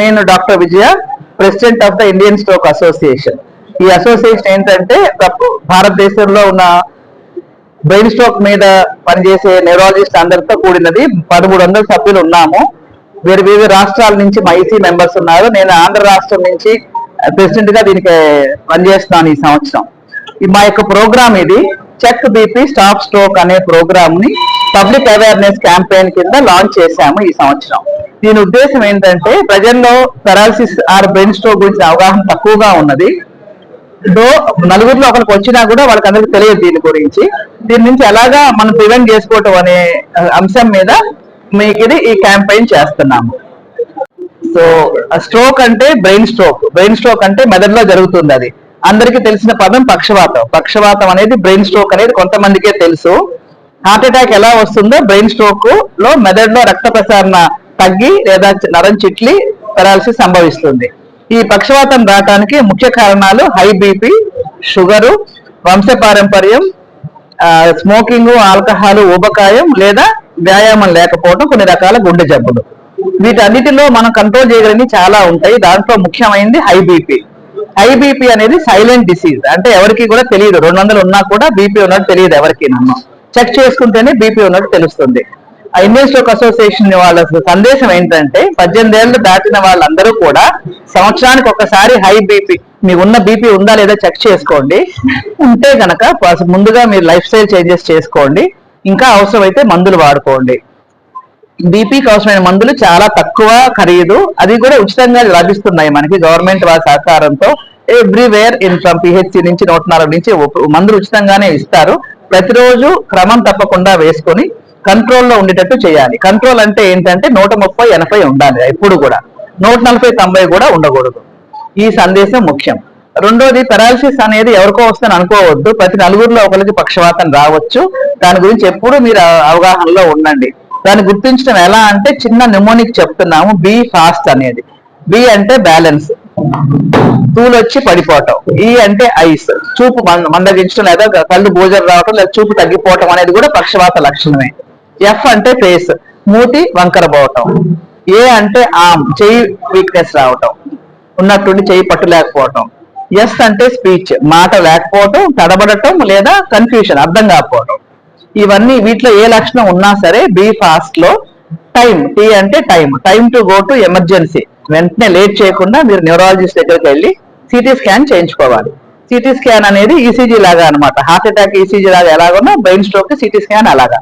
నేను doctor Vijaya president of the Indian stroke association. ఈ association ఏంటంటే భారతదేశంలో ఉన్న బ్రెయిన్ స్ట్రోక్ మీద పనిచేసే న్యూరాలజిస్ట్ అందరితో కూడినది. పదమూడు వందల సభ్యులు ఉన్నాము. వేరు వేరు రాష్ట్రాల నుంచి మైసీ మెంబర్స్ ఉన్నారు. నేను ఆంధ్ర రాష్ట్రం నుంచి ప్రెసిడెంట్గా దీనికి పనిచేస్తున్నాను ఈ సంవత్సరం. మా యొక్క ప్రోగ్రామ్ ఇది. చెక్ బీపీ స్టాప్ స్ట్రోక్ అనే ప్రోగ్రామ్ని పబ్లిక్ అవేర్నెస్ క్యాంపెయిన్ కింద లాంచ్ చేశాము ఈ సంవత్సరం. దీని ఉద్దేశం ఏంటంటే ప్రజల్లో పెరాలసిస్ ఆర్ బ్రెయిన్ స్ట్రోక్ గురించి అవగాహన తక్కువగా ఉన్నది. దో నలుగురిలో ఒకరికి వచ్చినా కూడా వాళ్ళకి అందరికి తెలియదు దీని గురించి. దీని నుంచి ఎలాగా మనం ప్రివెంట్ చేసుకోవటం అనే అంశం మీద మీకు ఇది ఈ క్యాంపెయిన్ చేస్తున్నాము. సో స్ట్రోక్ అంటే బ్రెయిన్ స్ట్రోక్ బ్రెయిన్ స్ట్రోక్ అంటే మెదడులో జరుగుతుంది అది. అందరికీ తెలిసిన పదం పక్షవాతం. పక్షవాతం అనేది బ్రెయిన్ స్ట్రోక్ అనేది కొంతమందికే తెలుసు. హార్ట్ అటాక్ ఎలా వస్తుందో బ్రెయిన్ స్ట్రోక్లో మెదడులో రక్త ప్రసారణ తగ్గి లేదా నరం చిట్లి పెరాలసిస్ సంభవిస్తుంది. ఈ పక్షవాతం రావటానికి ముఖ్య కారణాలు హై బీపీ షుగరు వంశపారంపర్యం స్మోకింగ్ ఆల్కహాల్ ఊబకాయం లేదా వ్యాయామం లేకపోవడం కొన్ని రకాల గుండె జబ్బులు. వీటన్నిటిలో మనం కంట్రోల్ చేయగలిగినవి చాలా ఉంటాయి. దాంట్లో ముఖ్యమైనది హై బీపీ. హై బీపీ అనేది సైలెంట్ డిసీజ్. అంటే ఎవరికి కూడా తెలియదు. రెండు వందలు ఉన్నా కూడా బీపీ ఉన్నట్టు తెలియదు ఎవరికి నన్ను చెక్ చేసుకుంటేనే బీపీ ఉన్నట్టు తెలుస్తుంది. ఇండియన్ అసోసియేషన్ వాళ్ళ సందేశం ఏంటంటే పద్దెనిమిది ఏళ్ళు దాటిన వాళ్ళందరూ కూడా సంవత్సరానికి ఒకసారి హై బీపీ మీ ఉన్న బీపీ ఉందా లేదా చెక్ చేసుకోండి. ఉంటే గనక ముందుగా మీరు లైఫ్ స్టైల్ చేంజెస్ చేసుకోండి. ఇంకా అవసరమైతే మందులు వాడుకోండి. బీపీకి అవసరమైన మందులు చాలా తక్కువ ఖరీదు. అది కూడా ఉచితంగా లభిస్తున్నాయి మనకి గవర్నమెంట్ వారి సహకారంతో. ఎవ్రీవేర్ ఇన్ ఫ్రమ్ పిహెచ్సి నుంచి నూట నుంచి మందులు ఉచితంగానే ఇస్తారు. ప్రతిరోజు క్రమం తప్పకుండా వేసుకొని కంట్రోల్లో ఉండేటట్టు చేయాలి. కంట్రోల్ అంటే ఏంటంటే నూట ముప్పై ఎనభై ఉండాలి ఎప్పుడు కూడా. నూట నలభై తొంభై కూడా ఉండకూడదు. ఈ సందేశం ముఖ్యం. రెండోది పెరాలసిస్ అనేది ఎవరికో వస్తుందని అనుకోవద్దు. ప్రతి నలుగురిలో ఒకరికి పక్షవాతం రావచ్చు. దాని గురించి ఎప్పుడు మీరు అవగాహనలో ఉండండి. దాన్ని గుర్తించడం ఎలా అంటే చిన్న నిమోనిక్ చెప్తున్నాము. బి ఫాస్ట్ అనేది. బి అంటే బ్యాలెన్స్ తూలు వచ్చి పడిపోవటం. ఈ అంటే ఐస్ చూపు మందగించడం లేదా కళ్ళు భోజనం రావటం లేదా చూపు తగ్గిపోవటం అనేది కూడా పక్షవాత లక్షణమే. ఎఫ్ అంటే ఫేస్ మూతి వంకర పోవటం ఏ అంటే ఆమ్ చెయ్యి వీక్నెస్ రావటం. ఉన్నట్టుండి చెయ్యి పట్టు లేకపోవటం ఎస్ అంటే స్పీచ్ మాట లేకపోవటం తడబడటం లేదా కన్ఫ్యూషన్ అర్థం కాకపోవటం. ఇవన్నీ వీటిలో ఏ లక్షణం ఉన్నా సరే బీ ఫాస్ట్లో టైం టీ అంటే time time to go to emergency వెంటనే లేట్ చేయకుండా మీరు న్యూరాలజిస్ట్ దగ్గరికి వెళ్ళి సిటీ స్కాన్ చేయించుకోవాలి. సిటీ స్కాన్ అనేది ఈసీజీ లాగా అన్నమాట. హార్ట్ అటాక్ ఈసీజీ లాగా ఎలాగున్నా బ్రెయిన్ స్ట్రోక్కి సిటీ స్కాన్ అలాగా.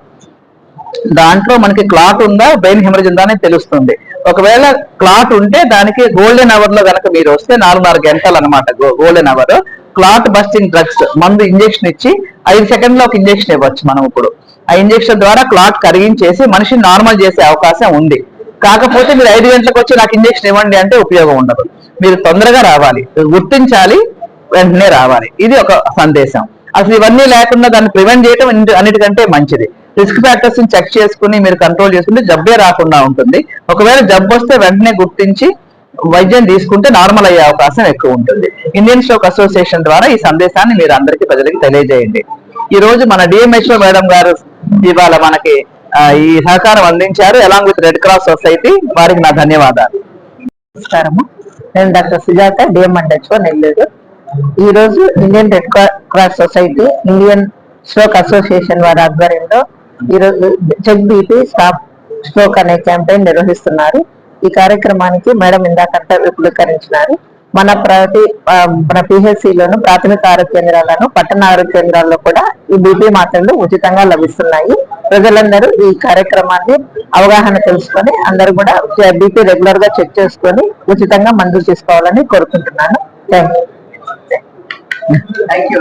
దాంట్లో మనకి క్లాట్ ఉందా? బ్రెయిన్ హెమరేజ్ ఉందా అని తెలుస్తుంది. ఒకవేళ క్లాట్ ఉంటే దానికి గోల్డెన్ అవర్లో కనుక మీరు వస్తే నాలుగున్నర గంటలు అనమాట golden hour clot busting drugs మందు ఇంజెక్షన్ ఇచ్చి ఐదు సెకండ్లో ఒక ఇంజెక్షన్ ఇవ్వచ్చు మనం ఇప్పుడు. ఆ ఇంజెక్షన్ ద్వారా క్లాట్ కరిగించేసి మనిషిని నార్మల్ చేసే అవకాశం ఉంది. కాకపోతే మీరు ఐదు గంటలకు వచ్చి నాకు ఇంజెక్షన్ ఇవ్వండి అంటే ఉపయోగం ఉండదు. మీరు తొందరగా రావాలి. గుర్తించాలి వెంటనే రావాలి. ఇది ఒక సందేశం. అసలు ఇవన్నీ లేకుండా దాన్ని ప్రివెంట్ చేయడం అన్నిటికంటే మంచిది. రిస్క్ ఫ్యాక్టర్స్ని చెక్ చేసుకుని మీరు కంట్రోల్ చేసుకుంటే జబ్బే రాకుండా ఉంటుంది. ఒకవేళ జబ్బు వస్తే వెంటనే గుర్తించి వైద్యం తీసుకుంటే నార్మల్ అయ్యే అవకాశం ఎక్కువ ఉంటుంది. ఇండియన్ స్ట్రోక్ అసోసియేషన్ ద్వారా ఈ సందేశాన్ని మీరు అందరికీ ప్రజలకి తెలియజేయండి. ఈ రోజు మన డిఎంహెచ్ఓ మేడం గారు ఇవాళ మనకి ఈ సహకారం అందించారు. Along with red cross society. వారికి నా ధన్యవాదాలు. నమస్కారము నేను డాక్టర్ సుజాత డిఎంహెచ్ఓ నెల్లూరు. ఈ రోజు Indian red cross society Indian stroke association వారి ఆధ్వర్యంలో ఈరోజు చెక్ బీపీ స్టాప్ స్ట్రోక్ అనే క్యాంపెయిన్ నిర్వహిస్తున్నారు. ఈ కార్యక్రమానికి మేడం ఇందాకంటే విపులీకరించినారు. మన ప్రతి మన పిహెచ్సిలోను లోను ప్రాథమిక ఆరోగ్య కేంద్రాలను పట్టణ ఆరోగ్య కేంద్రాల్లో కూడా ఈ బీపీ మాత్రలు ఉచితంగా లభిస్తున్నాయి. ప్రజలందరూ ఈ కార్యక్రమాన్ని అవగాహన తెలుసుకొని అందరూ కూడా బీపీ రెగ్యులర్గా చెక్ చేసుకొని ఉచితంగా మందులు తీసుకోవాలని కోరుకుంటున్నాను. థ్యాంక్ యూ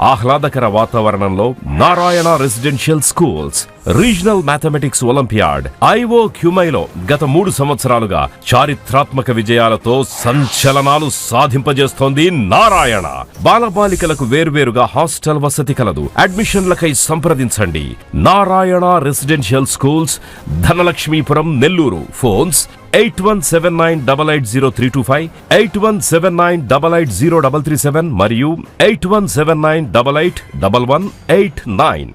ఆహ్లాదకర వాతావరణంలో Narayana residential schools regional mathematics olympiad IO క్యూమైలో గత మూడు సంవత్సరాలుగా చారిత్రాత్మక విజయాలతో సంచలనాలు సాధింపజేస్తోంది నారాయణ. బాలబాలికలకు వేర్వేరుగా హాస్టల్ వసతి కలదు. అడ్మిషన్లకై సంప్రదించండి. Narayana residential schools Dhanalakshmipuram Nellore. Phones eight one seven nine double eight zero three two five eight one seven nine double eight zero double three seven మరియు eight one seven nine double eight double one eight nine